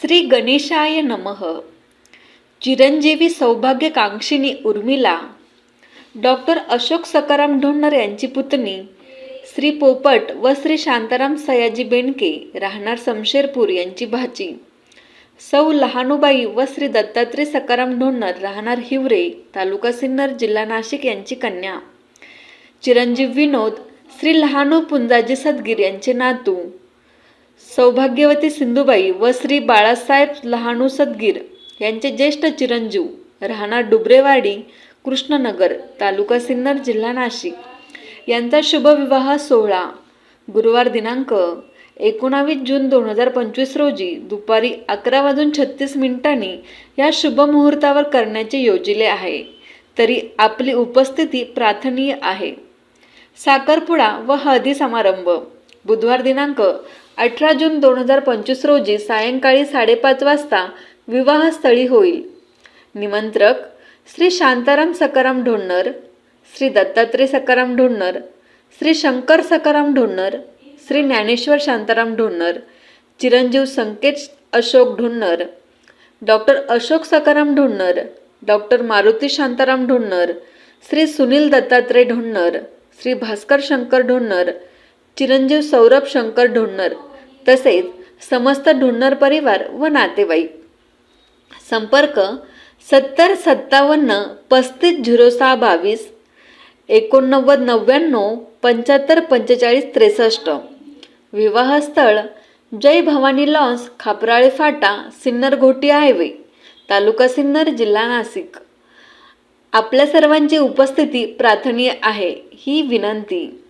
श्री गणेशाय नमः. चिरंजीवी सौभाग्यकांक्षिणी उर्मिला डॉक्टर अशोक सकाराम ढोंडर यांची पुतणी श्री पोपट व श्री शांताराम सयाजी बेंडके राहणार समशेरपूर यांची भाची सौ लहानुबाई व श्री दत्तात्रय सकाराम ढोंडर राहणार हिवरे तालुका सिन्नर जिल्हा नाशिक यांची कन्या चिरंजीव विनोद श्री लहानू पुंजाजी सदगीर यांचे नातू सौभाग्यवती सिंधुबाई व श्री बाळासाहेब लहानू सदगीर यांचे ज्येष्ठ चिरंजीव राहणार डुबरेवाडी कृष्णनगर तालुका सिन्नर जिल्हा नाशिक. यांचा शुभविवाह सोहळा गुरुवार दिनांक एकोणावीस जून दोन हजार पंचवीस रोजी दुपारी अकरा वाजून छत्तीस मिनिटांनी या शुभमुहूर्तावर करण्याचे योजिले आहे. तरी आपली उपस्थिती प्रार्थनीय आहे. साखरपुडा व हळदी समारंभ बुधवार दिनांक अठरा जून दोन हजार पंचवीस रोजी सायंकाळी साडेपाच वाजता विवाहस्थळी होईल. निमंत्रक श्री शांताराम सकाराम ढोणर श्री दत्तात्रय सकाराम ढोणर श्री शंकर सकाराम ढोणर श्री ज्ञानेश्वर शांताराम ढोणर चिरंजीव संकेत अशोक ढोणर डॉक्टर अशोक सकाराम ढोणर डॉक्टर मारुती शांताराम ढोणर श्री सुनील दत्तात्रय ढोणर श्री भास्कर शंकर ढोणर चिरंजीव सौरभ शंकर ढोणर तसेच समस्त ढोणर परिवार व नातेवाईक. संपर्क सत्तर सत्तावन्न पस्तीस झिरो सहा बावीस एकोणनव्वद नव्याण्णव पंच्याहत्तर पंचेचाळीस त्रेसष्ट. विवाहस्थळ जय भवानी लॉन्स खापराळे फाटा सिन्नर घोटी हायवे तालुका सिन्नर जिल्हा नाशिक. आपल्या सर्वांची उपस्थिती प्रार्थनीय आहे ही विनंती.